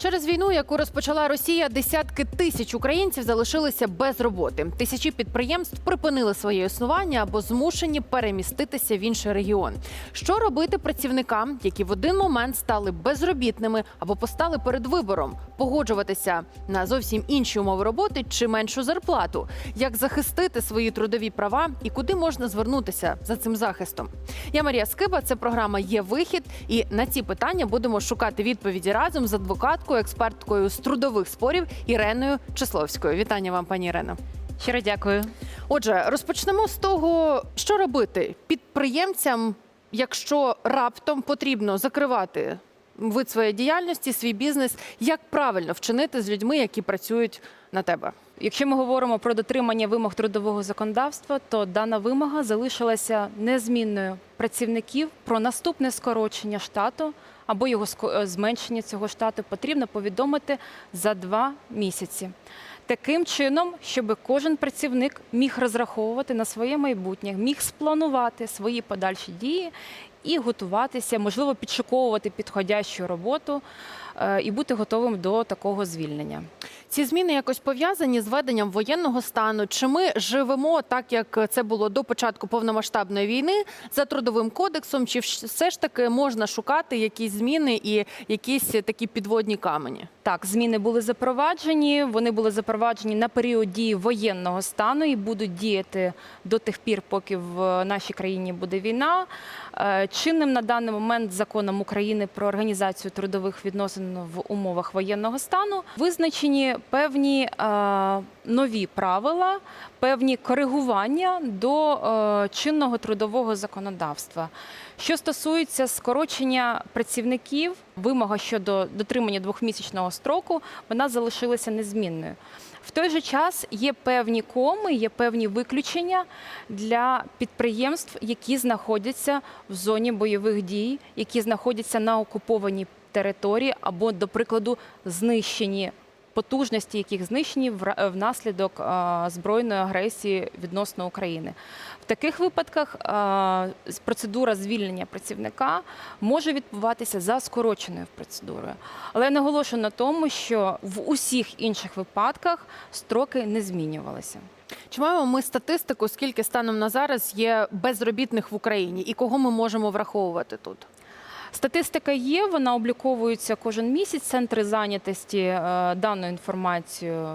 Через війну, яку розпочала Росія, десятки тисяч українців залишилися без роботи. Тисячі підприємств припинили своє існування або змушені переміститися в інший регіон. Що робити працівникам, які в один момент стали безробітними або постали перед вибором погоджуватися на зовсім інші умови роботи чи меншу зарплату? Як захистити свої трудові права і куди можна звернутися за цим захистом? Я Марія Скиба. Це програма Є вихід. І на ці питання будемо шукати відповіді разом з адвокаткою, експерткою з трудових спорів Іреною Числовською. Вітання вам, пані Ірено. Щиро дякую. Отже, розпочнемо з того, що робити підприємцям, якщо раптом потрібно закривати вид своєї діяльності, свій бізнес, як правильно вчинити з людьми, які працюють на тебе? Якщо ми говоримо про дотримання вимог трудового законодавства, то дана вимога залишилася незмінною працівників про наступне скорочення штату або його е, зменшення цього штату потрібно повідомити за два місяці. Таким чином, щоб кожен працівник міг розраховувати на своє майбутнє, міг спланувати свої подальші дії і готуватися, можливо, підшуковувати підходящу роботу і бути готовим до такого звільнення. Ці зміни якось пов'язані з введенням воєнного стану. Чи ми живемо так, як це було до початку повномасштабної війни за трудовим кодексом? Чи все ж таки можна шукати якісь зміни і якісь такі підводні камені? Так, зміни були запроваджені. Вони були запроваджені на період дії воєнного стану і будуть діяти до тих пір, поки в нашій країні буде війна. Е, Чинним на даний момент законом України про організацію трудових відносин в умовах воєнного стану визначені певні е, нові правила, певні коригування до е, чинного трудового законодавства. Що стосується скорочення працівників, вимога щодо дотримання двохмісячного строку, вона залишилася незмінною. В той же час є певні коми, є певні виключення для підприємств, які знаходяться в зоні бойових дій, які знаходяться на окупованій території або, до прикладу, знищені. Потужності, яких знищені внаслідок збройної агресії відносно України. В таких випадках процедура звільнення працівника може відбуватися за скороченою процедурою. Але я наголошую на тому, що в усіх інших випадках строки не змінювалися. Чи маємо ми статистику, скільки станом на зараз є безробітних в Україні, і кого ми можемо враховувати тут? Статистика є, вона обліковується кожен місяць. Центри зайнятості е, дану інформацію е,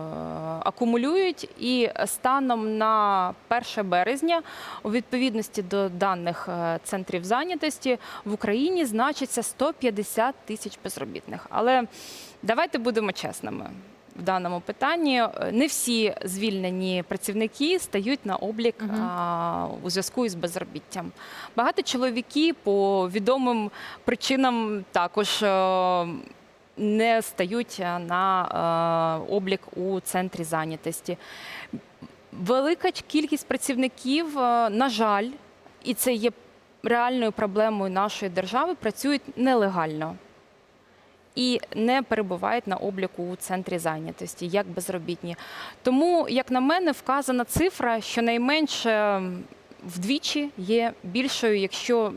акумулюють. І станом на 1 березня, у відповідності до даних е, центрів зайнятості, в Україні значиться 150 тисяч безробітних. Але давайте будемо чесними. В даному питанні Е, не всі звільнені працівники стають на облік Мгм. а, у зв'язку із безробіттям. Багато чоловіки по відомим причинам також е, не стають е, на е, облік у центрі зайнятості. Велика кількість працівників, е, на жаль, і це є реальною проблемою нашої держави, працюють нелегально. І не перебувають на обліку у центрі зайнятості як безробітні. Тому, як на мене, вказана цифра, щонайменше м, вдвічі є більшою, якщо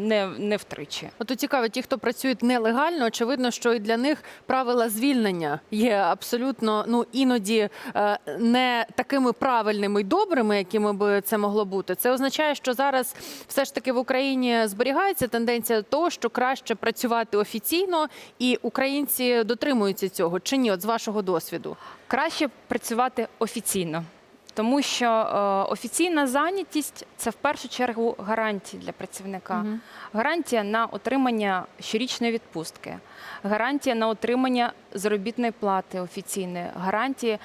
не, не втричі. От цікаво, ті, хто працюють нелегально, очевидно, що і для них правила звільнення є абсолютно ну іноді е, не такими правильними й добрими, якими би це могло бути. Це означає, що зараз все ж таки в Україні зберігається тенденція того, що краще працювати офіційно, і українці дотримуються цього. Чи ні? От з вашого досвіду? Краще працювати офіційно, тому що е, офіційна зайнятість це в першу чергу гарантія для працівника. Мгм. Гарантія на отримання щорічної відпустки, гарантія на отримання заробітної плати офіційної, гарантія е,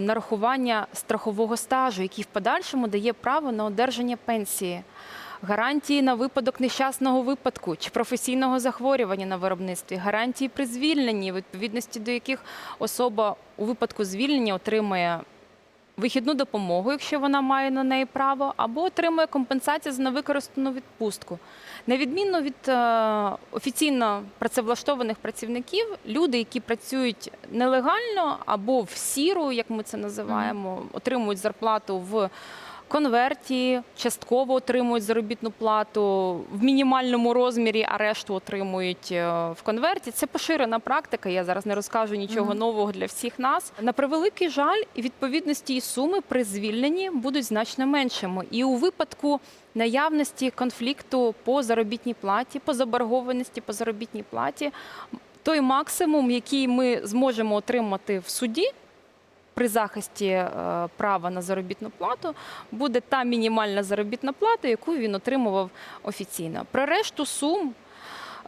нарахування страхового стажу, який в подальшому дає право на одержання пенсії. Гарантії на випадок нещасного випадку чи професійного захворювання на виробництві, гарантії при звільненні, відповідності до яких особа у випадку звільнення отримує вихідну допомогу, якщо вона має на неї право, або отримує компенсацію за невикористану відпустку. На відміну від е, офіційно працевлаштованих працівників, люди, які працюють нелегально або в сіру, як ми це називаємо, отримують зарплату в конверті, частково отримують заробітну плату в мінімальному розмірі, а решту отримують е, в конверті. Це поширена практика. Я зараз не розкажу нічого нового для всіх нас. На превеликий жаль, відповідності і суми при звільненні будуть значно меншими. І у випадку наявності конфлікту по заробітній платі, по заборгованості по заробітній платі, той максимум, який ми зможемо отримати в суді. При захисті е, права на заробітну плату буде та мінімальна заробітна плата, яку він отримував офіційно. Про решту сум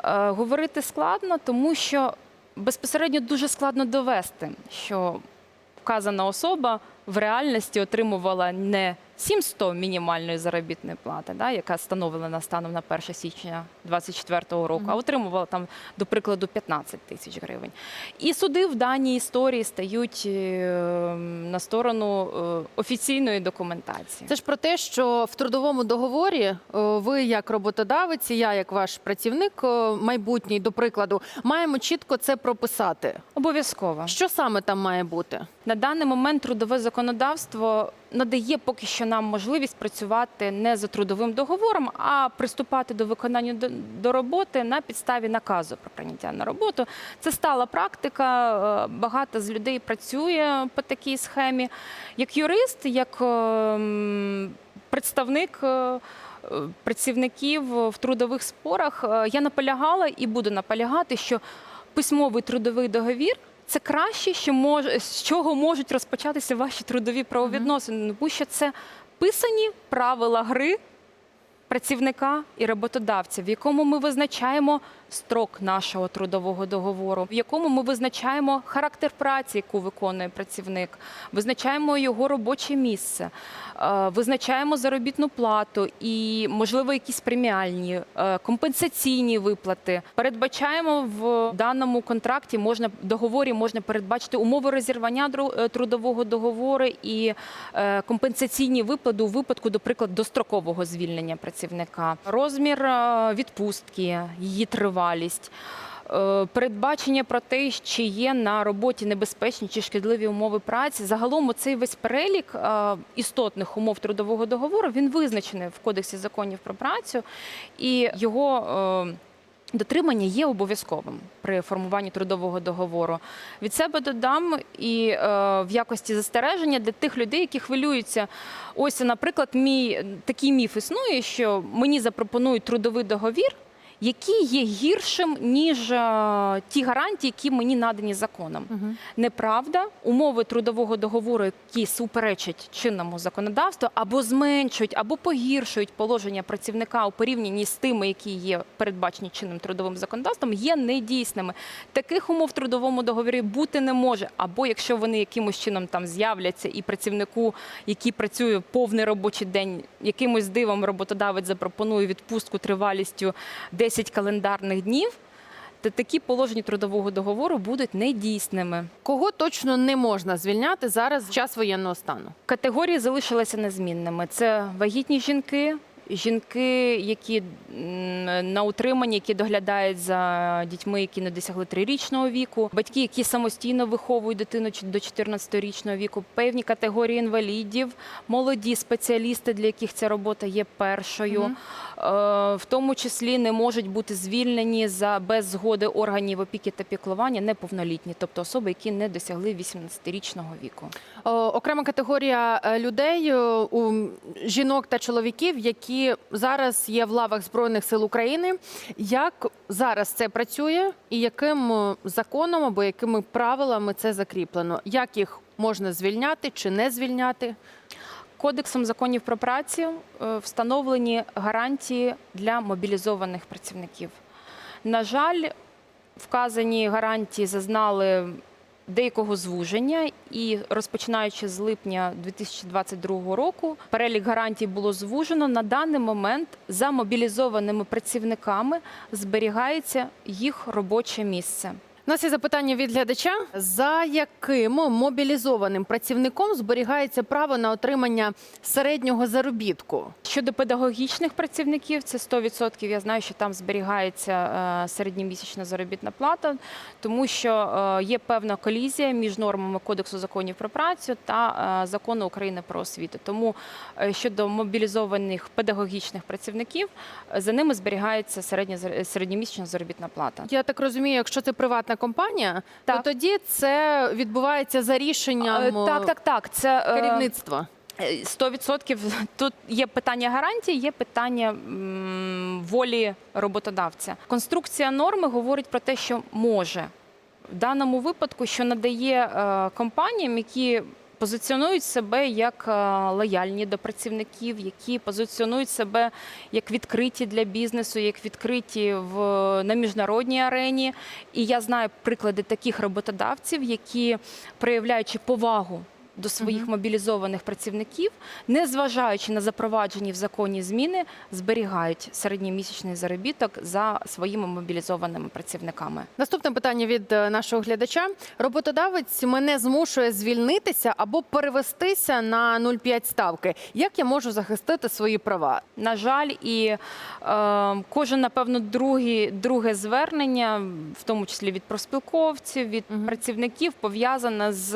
е, говорити складно, тому що безпосередньо дуже складно довести, що вказана особа в реальності отримувала не 700 мінімальної заробітної плати, да, яка встановлена станом на 1 січня 2024 року, а отримувала там, до прикладу, 15 тисяч гривень. І суди в даній історії стають е, на сторону е, офіційної документації. Це ж про те, що в трудовому договорі е, ви, як роботодавець, і я, як ваш працівник е, майбутній, до прикладу, маємо чітко це прописати. Обов'язково. Що саме там має бути? На даний момент трудове законодавство надає поки що нам можливість працювати не за трудовим договором, а приступати до виконання до, роботи на підставі наказу про прийняття на роботу. Це стала практика. е, Багато з людей працює по такій схемі. Як юрист, як е, представник. е, Працівників в трудових спорах я наполягала і буду наполягати, що письмовий трудовий договір це краще, що може з чого можуть розпочатися ваші трудові правовідносини, тому що це писані правила гри працівника і роботодавця, в якому ми визначаємо строк нашого трудового договору, в якому ми визначаємо характер праці, яку виконує працівник, визначаємо його робоче місце, е, визначаємо заробітну плату і, можливо, якісь преміальні е, компенсаційні виплати. Передбачаємо в даному контракті можна договорі можна передбачити умови розірвання е, трудового договору і компенсаційні виплати у випадку, до прикладу, дострокового звільнення працівника, розмір відпустки, її тривалість. Е, Передбачення про те, чи є на роботі небезпечні чи шкідливі умови праці. Загалом цей весь перелік е, істотних умов трудового договору він визначений в Кодексі законів про працю, і його е, Дотримання є обов'язковим при формуванні трудового договору. Від себе додам і в якості застереження для тих людей, які хвилюються. Ось, наприклад, мій такий міф існує, що мені запропонують трудовий договір, який є гіршим ніж е, ті гарантії, які мені надані законом. Неправда, умови трудового договору, які суперечать чинному законодавству, або зменшують, або погіршують положення працівника у порівнянні з тими, які є передбачені чинним трудовим законодавством, є недійсними. Таких умов в трудовому договорі бути не може. Або якщо вони якимось чином там з'являться, і працівнику, який працює повний робочий день, якимось дивом роботодавець запропонує відпустку тривалістю 10 календарних днів. То такі положення трудового договору будуть недійсними. Кого точно не можна звільняти зараз в час воєнного стану? Категорії залишилися незмінними. Це вагітні жінки, жінки, які на утриманні, які доглядають за дітьми, які не досягли трирічного віку, батьки, які самостійно виховують дитину до 14-річного віку, певні категорії інвалідів, молоді спеціалісти, для яких ця робота є першою. Е, В тому числі не можуть бути звільнені за без згоди органів опіки та піклування неповнолітні, тобто особи, які не досягли 18-річного віку. О, окрема категорія е, людей е, у жінок та чоловіків, які зараз є в лавах збройних сил України. Як зараз це працює, і яким е, законом або якими правилами це закріплено? Як їх можна звільняти чи не звільняти? Кодексом законів про працю е, встановлені гарантії для мобілізованих працівників. На жаль, вказані гарантії зазнали деякого звуження, і розпочинаючи з липня 2022 року, перелік гарантій було звужено. На даний момент за мобілізованими працівниками зберігається їх робоче місце. У нас є запитання від глядача: за яким мобілізованим працівником зберігається право на отримання середнього заробітку? Щодо педагогічних працівників, це 100%. Я знаю, що там зберігається е, середньомісячна заробітна плата, тому що е, є певна колізія між нормами Кодексу законів про працю та е, закону України про освіту. Тому щодо мобілізованих педагогічних працівників, за ними зберігається середня середньомісячна заробітна плата. Я так розумію, якщо це приватна компанія, Так. то тоді це відбувається за рішенням Е, Так, так, так. Це е, керівництва. Е, 100% тут є питання гарантії, є питання м, волі роботодавця. Конструкція норми говорить про те, що може в даному випадку, що надає е, компаніям, які позиціонують себе як е, лояльні до працівників, які позиціонують себе як відкриті для бізнесу, як відкриті в на міжнародній арені. І я знаю приклади таких роботодавців, які проявляючи повагу до своїх мобілізованих працівників, незважаючи на запроваджені в законі зміни, зберігають середньомісячний заробіток за своїми мобілізованими працівниками. Наступне питання від е, нашого глядача: роботодавець мене змушує звільнитися або перевестися на 0,5 ставки. Як я можу захистити свої права? На жаль, і е, кожен, напевно, другі, друге звернення, в тому числі від профспілковців, від Мгм. працівників, пов'язане з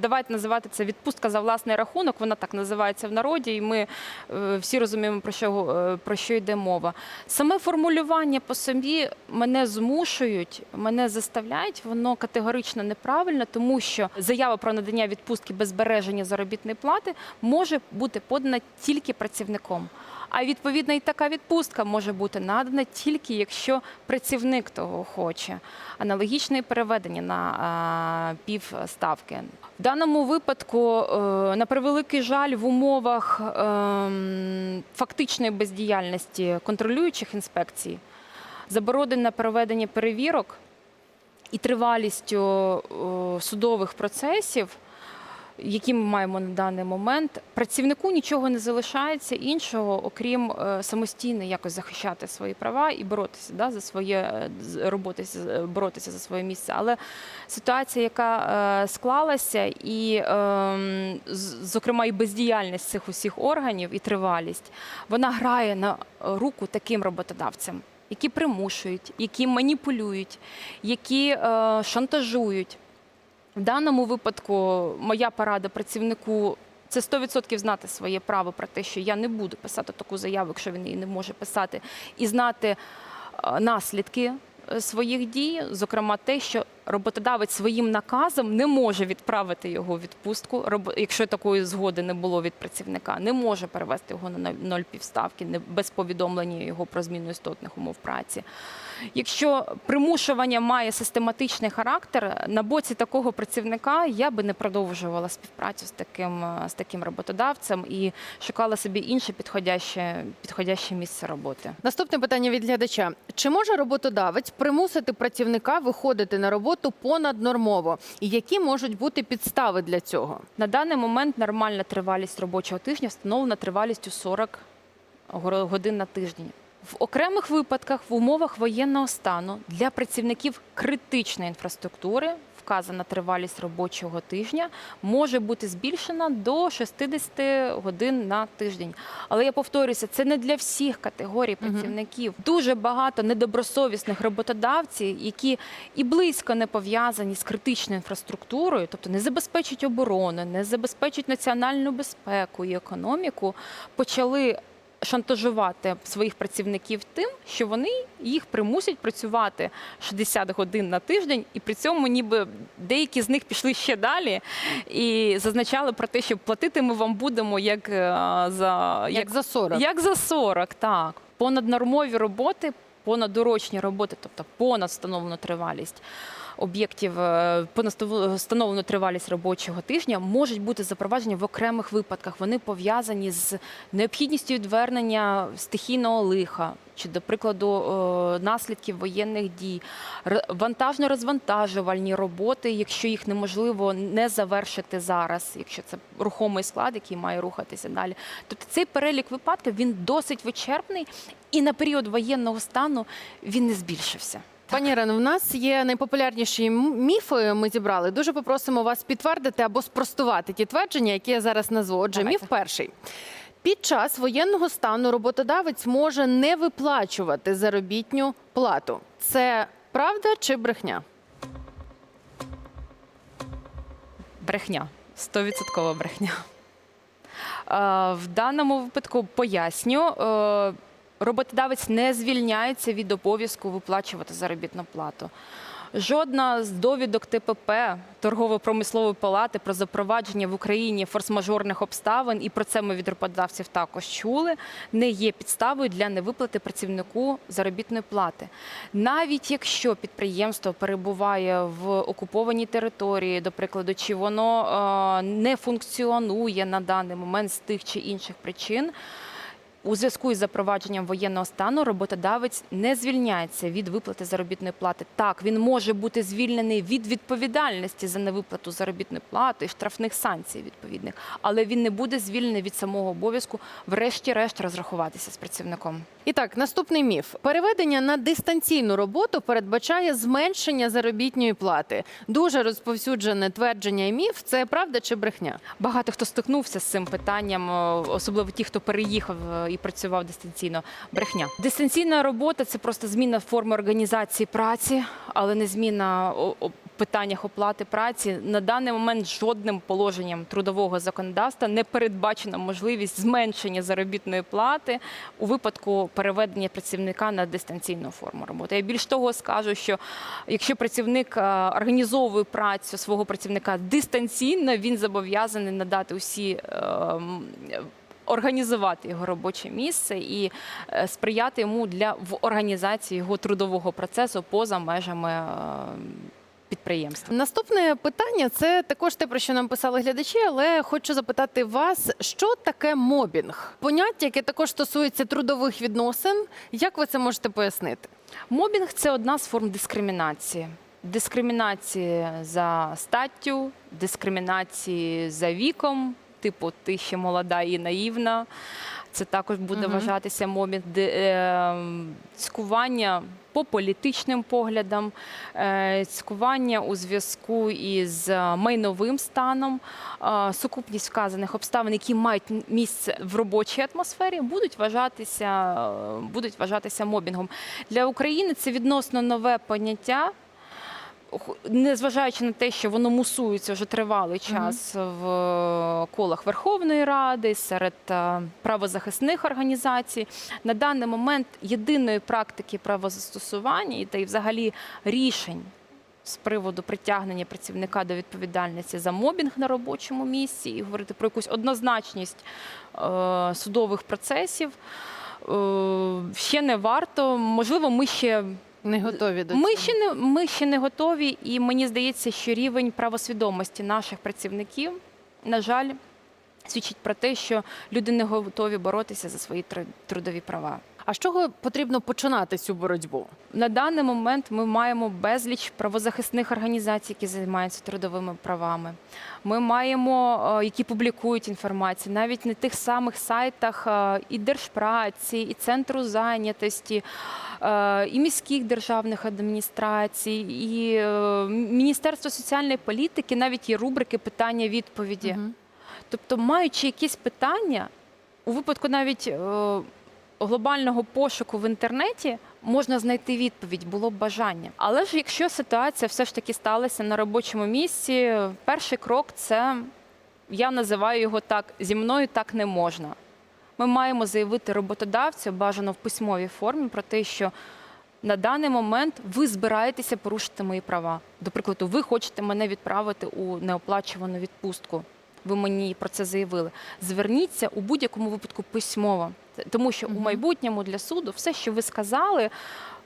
давайте називати це відпустка за власний рахунок. Вона так називається в народі, і ми е, всі розуміємо про що е, про що йде мова. Саме формулювання по собі мене змушують, мене заставляють. Воно категорично неправильно, тому що заява про надання відпустки без збереження заробітної плати може бути подана тільки працівником. А відповідно і така відпустка може бути надана тільки якщо працівник того хоче. Аналогічне переведення на півставки. В даному випадку, е, на превеликий жаль, в умовах ем, фактичної бездіяльності контролюючих інспекцій, заборони на проведення перевірок і тривалістю е, судових процесів які ми маємо на даний момент, працівнику нічого не залишається іншого, окрім е, самостійно якось захищати свої права і боротися да, за своє е, з- роботи, з- боротися за своє місце. Але ситуація, яка е, склалася, і, ем, зокрема, і бездіяльність цих усіх органів, і тривалість, вона грає на руку таким роботодавцям. Які примушують, які маніпулюють, які е, шантажують. В даному випадку моя порада працівнику це 100% знати своє право про те, що я не буду писати таку заяву, якщо він її не може писати, і знати е, наслідки е, своїх дій, зокрема те, що роботодавець своїм наказом не може відправити його у відпустку, якщо такої згоди не було від працівника, не може перевести його на ноль- ноль півставки не- без повідомлення його про зміну істотних умов праці. Якщо примушування має систематичний характер, на боці такого працівника я би не продовжувала співпрацю з таким, е, з таким роботодавцем і шукала собі інше підходяще, підходяще місце роботи. Наступне питання від глядача: чи може роботодавець примусити працівника виходити на роботу понаднормово? І які можуть бути підстави для цього? На даний момент нормальна тривалість робочого тижня встановлена тривалістю 40 горо- годин на тиждень. В окремих випадках в умовах воєнного стану для працівників критичної інфраструктури вказана тривалість робочого тижня може бути збільшена до 60 годин на тиждень. Але я повторюся, це не для всіх категорій працівників. Дуже багато недобросовісних роботодавців, які і близько не пов'язані з критичною інфраструктурою, тобто не забезпечують оборону, не забезпечують національну безпеку і економіку, почали шантажувати своїх працівників тим, що вони їх примусять працювати 60 годин на тиждень, і при цьому ніби деякі з них пішли ще далі і зазначали про те, що платити ми вам будемо як е, за Як за 40? як за 40, так. Понаднормові роботи, понадурочні роботи, тобто понад встановлену тривалість об'єктів, е, встановлену тривалість робочого тижня можуть бути запроваджені в окремих випадках. Вони пов'язані з необхідністю відвернення стихійного лиха. Чи, до прикладу, е, наслідків воєнних дій, вантажно-розвантажувальні роботи, якщо їх неможливо не завершити зараз, якщо це рухомий склад, який має рухатися далі. Тобто цей перелік випадків він досить вичерпний, і на період воєнного стану він не збільшився. Пані Ірино, в нас є найпопулярніші міфи. Ми зібрали. Дуже попросимо вас підтвердити або спростувати ті твердження, які я зараз назву. Отже, Давайте. міф перший. Під час воєнного стану роботодавець може не виплачувати заробітню плату. Це правда чи брехня? Брехня. Стовідсоткова брехня. Е, В даному випадку поясню. е, Роботодавець не звільняється від обов'язку виплачувати заробітну плату. Жодна з довідок ТПП торгово-промислової палати про запровадження в Україні форс-мажорних обставин, і про це ми від роботодавців також чули, не є підставою для невиплати працівнику заробітної плати. Навіть якщо підприємство перебуває в окупованій території, до прикладу, чи воно е, не функціонує на даний момент з тих чи інших причин. У зв'язку із запровадженням воєнного стану роботодавець не звільняється від виплати заробітної плати. Так, він може бути звільнений від відповідальності за невиплату заробітної плати і штрафних санкцій відповідних, але він не буде звільнений від самого обов'язку, врешті-решт, розрахуватися з працівником. І так, наступний міф: переведення на дистанційну роботу передбачає зменшення заробітної плати. Дуже розповсюджене твердження і міф. Це правда чи брехня? Багато хто стикнувся з цим питанням, особливо ті, хто переїхав е, і працював дистанційно. Брехня. Дистанційна робота це просто зміна форми організації праці, але не зміна питаннях оплати праці. На даний момент жодним положенням трудового законодавства не передбачена можливість зменшення заробітної плати у випадку переведення працівника на дистанційну форму роботи. Я більш того скажу, що якщо працівник е, організовує працю свого працівника дистанційно, він зобов'язаний надати усі. Організувати його робоче місце і е, сприяти йому для в організації його трудового процесу поза межами е, підприємства. Наступне питання це також те, про що нам писали глядачі, але хочу запитати вас, що таке мобінг? Поняття, яке також стосується трудових відносин. Як ви це можете пояснити? Мобінг це одна з форм дискримінації. Дискримінації за статтю, дискримінації за віком, типу ти ще молода і наївна. Це також буде вважатися мобінг, де, е, цькування по політичним поглядам, е, цькування у зв'язку із е, майновим станом, е, сукупність вказаних обставин, які мають місце в робочій атмосфері, будуть вважатися, будуть вважатися мобінгом. Для України це відносно нове поняття. Незважаючи на те, що воно мусується вже тривалий час в е, колах Верховної Ради, серед е, правозахисних організацій, на даний момент єдиної практики правозастосування і та й взагалі рішень з приводу притягнення працівника до відповідальності за мобінг на робочому місці і говорити про якусь однозначність е, судових процесів. Ще не варто. Можливо, ми ще Не готові до ми цього? ще не ми ще не готові, і мені здається, що рівень правосвідомості наших працівників, на жаль, свідчить про те, що люди не готові боротися за свої трудові права. А з чого потрібно починати цю боротьбу? На даний момент ми маємо безліч правозахисних організацій, які займаються трудовими правами. Ми маємо, е, які публікують інформацію, навіть на тих самих сайтах е, і держпраці, і центру зайнятості, е, і міських державних адміністрацій, і Міністерство соціальної політики, навіть є рубрики питання-відповіді. Мгм. Тобто, маючи якісь питання, у випадку навіть глобального пошуку в інтернеті можна знайти відповідь, було б бажання. Але ж якщо ситуація все ж таки сталася на робочому місці, перший крок це я називаю його так: зі мною так не можна. Ми маємо заявити роботодавцю бажано в письмовій формі про те, що на даний момент ви збираєтеся порушити мої права. До прикладу, ви хочете мене відправити у неоплачувану відпустку. Ви мені про це заявили. Зверніться у будь-якому випадку письмово, тому що у майбутньому для суду все, що ви сказали.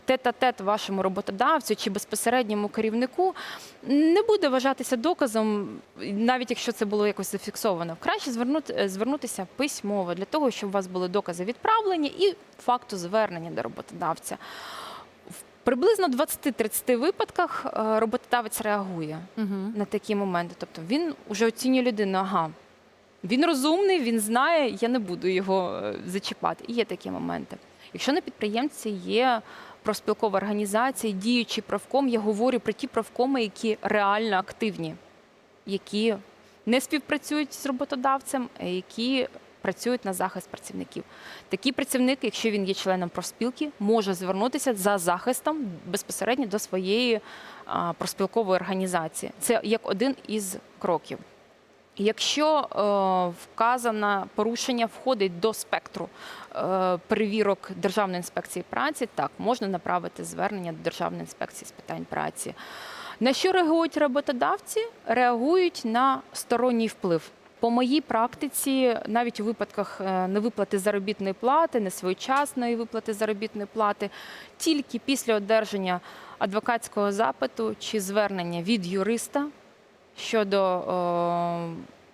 Тет-а-тет вашому роботодавцю чи безпосередньому керівнику не буде вважатися доказом, навіть якщо це було якось зафіксовано. Краще звернути, звернутися письмово для того, щоб у вас були докази відправлення і факту звернення до роботодавця. В приблизно 20-30 випадках е, роботодавець реагує Мгм. на такі моменти. Тобто він вже оцінює людину, ага. Він розумний, він знає, я не буду його е, зачіпати. І є такі моменти. Якщо на підприємці є профспілкова організація, діючий правком, я говорю про ті правкоми, які реально активні, які не співпрацюють з роботодавцем, а які працюють на захист працівників. Такий працівник, якщо він є членом профспілки, може звернутися за захистом безпосередньо до своєї профспілкової організації. Це як один із кроків. Якщо е, вказане порушення входить до спектру е, перевірок Державної інспекції праці, так можна направити звернення до Державної інспекції з питань праці. На що реагують роботодавці? Реагують на сторонній вплив. По моїй практиці, навіть у випадках е, невиплати заробітної плати, несвоєчасної виплати заробітної плати, тільки після одержання адвокатського запиту чи звернення від юриста щодо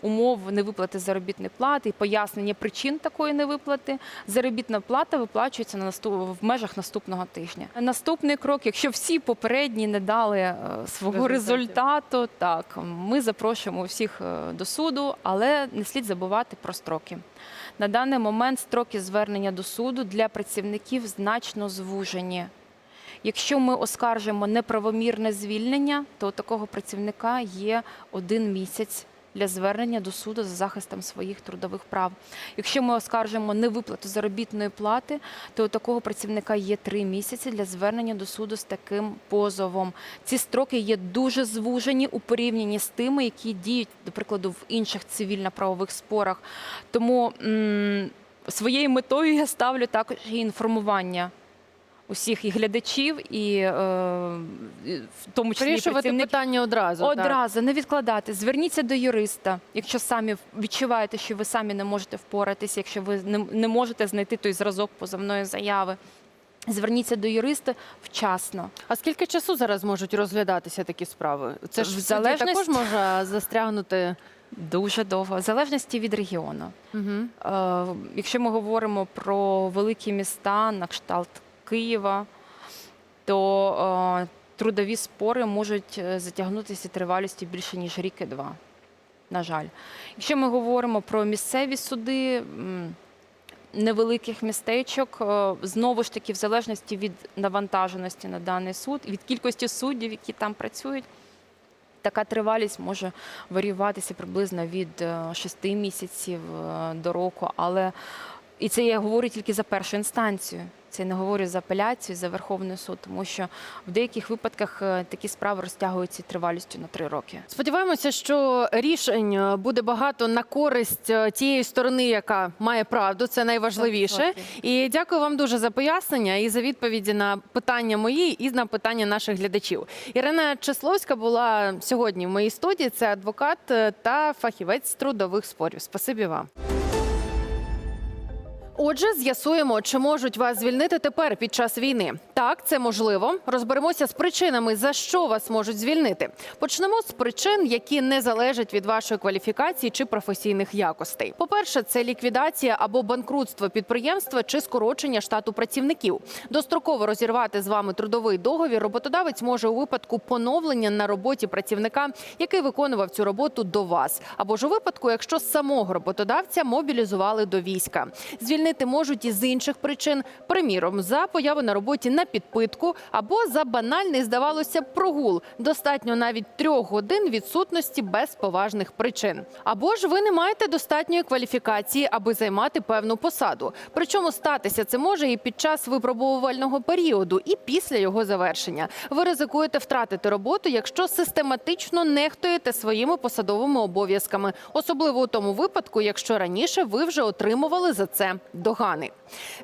умов невиплати заробітної плати і пояснення причин такої невиплати, заробітна плата виплачується на наступ... в межах наступного тижня. Наступний крок, якщо всі попередні не дали е, свого результату, так ми запрошуємо всіх е, до суду, але не слід забувати про строки. На даний момент строки звернення до суду для працівників значно звужені. Якщо ми оскаржимо неправомірне звільнення, то у такого працівника є один місяць для звернення до суду за захистом своїх трудових прав. Якщо ми оскаржимо невиплату заробітної плати, то у такого працівника є три місяці для звернення до суду з таким позовом. Ці строки є дуже звужені у порівнянні з тими, які діють, до прикладу, в інших цивільно-правових спорах. Тому м, своєю метою я ставлю також і інформування усіх і глядачів, і е, в тому числі Вирішувати працівників. питання одразу. Одразу не відкладати. Зверніться до юриста, якщо самі відчуваєте, що ви самі не можете впоратися, якщо ви не, не можете знайти той зразок позовної заяви. Зверніться до юриста вчасно. А скільки часу зараз можуть розглядатися такі справи? Це ж в залежності- також може застрягнути. Дуже довго, в залежності від регіону. Угу. Е, Якщо ми говоримо про великі міста на кшталт Києва, то е, трудові спори можуть е, затягнутися тривалістю більше ніж рік і два. На жаль, якщо ми говоримо про місцеві суди. Невеликих містечок е, знову ж таки, в залежності від навантаженості на даний суд, від кількості суддів, які там працюють, така тривалість може варіюватися приблизно від 6 місяців до року. Але і це я говорю тільки за першу інстанцію. Це не говорю за апеляцію, за Верховний суд, тому що в деяких випадках е, такі справи розтягуються тривалістю на 3 роки. Сподіваємося, що рішень буде багато на користь е, тієї сторони, яка має правду. Це найважливіше. І дякую вам дуже за пояснення і за відповіді на питання мої і на питання наших глядачів. Ірина Чесловська була сьогодні в моїй студії. Це адвокат е, та фахівець трудових спорів. Спасибі вам. Отже, з'ясуємо, чи можуть вас звільнити тепер під час війни. Так, це можливо. Розберемося з причинами, за що вас можуть звільнити. Почнемо з причин, які не залежать від вашої кваліфікації чи професійних якостей. По-перше, це ліквідація або банкрутство підприємства чи скорочення штату працівників. Достроково розірвати з вами трудовий договір роботодавець може у випадку поновлення на роботі працівника, який виконував цю роботу до вас, або ж у випадку, якщо самого роботодавця мобілізували до війська. Звільнити можуть і з інших причин, приміром, за появу на роботі на підпитку або за банальний, здавалося, прогул. Достатньо навіть трьох годин відсутності без поважних причин. Або ж ви не маєте достатньої кваліфікації, аби займати певну посаду. Причому статися це може і під час випробовувального періоду, і після його завершення. Ви ризикуєте втратити роботу, якщо систематично нехтуєте своїми посадовими обов'язками, особливо у тому випадку, якщо раніше ви вже отримували за це догани.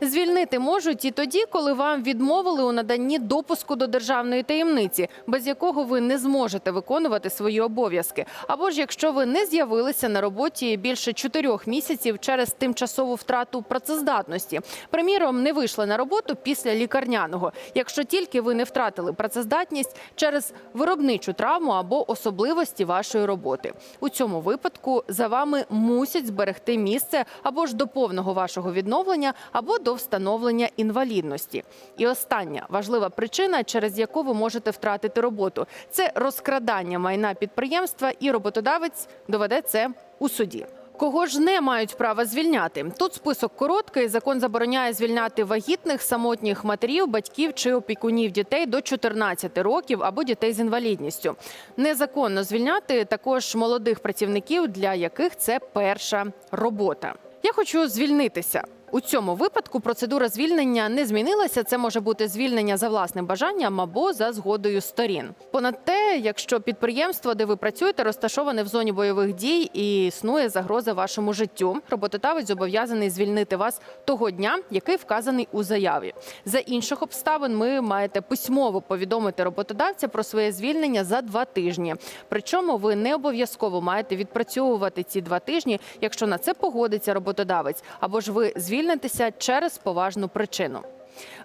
Звільнити можуть і тоді, коли вам відмовили у наданні допуску до державної таємниці, без якого ви не зможете виконувати свої обов'язки, або ж якщо ви не з'явилися на роботі більше чотирьох місяців через тимчасову втрату працездатності. Приміром, не вийшли на роботу після лікарняного, якщо тільки ви не втратили працездатність через виробничу травму або особливості вашої роботи. У цьому випадку за вами мусять зберегти місце або ж до повного вашого відновлення, або до встановлення інвалідності. І остання важлива причина, через яку ви можете втратити роботу, це розкрадання майна підприємства, і роботодавець доведе це у суді. Кого ж не мають права звільняти? Тут список короткий. Закон забороняє звільняти вагітних, самотніх матерів, батьків чи опікунів дітей до 14 років або дітей з інвалідністю. Незаконно звільняти також молодих працівників, для яких це перша робота. Я хочу звільнитися. У цьому випадку процедура звільнення не змінилася. Це може бути звільнення за власним бажанням або за згодою сторін. Понад те, якщо підприємство, де ви працюєте, розташоване в зоні бойових дій і існує загроза вашому життю, роботодавець зобов'язаний звільнити вас того дня, який вказаний у заяві. За інших обставин ви маєте письмово повідомити роботодавця про своє звільнення за два тижні. Причому ви не обов'язково маєте відпрацьовувати ці два тижні, якщо на це погодиться роботодавець, або ж ви звільнитеся через поважну причину.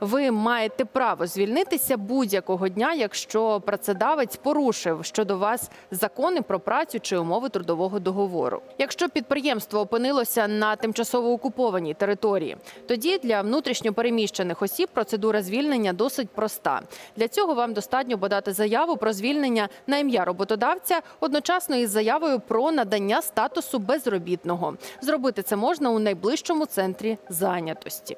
Ви маєте право звільнитися будь-якого дня, якщо працедавець порушив щодо вас закони про працю чи умови трудового договору. Якщо підприємство опинилося на тимчасово окупованій території, тоді для внутрішньопереміщених осіб процедура звільнення досить проста. Для цього вам достатньо подати заяву про звільнення на ім'я роботодавця одночасно із заявою про надання статусу безробітного. Зробити це можна у найближчому центрі зайнятості.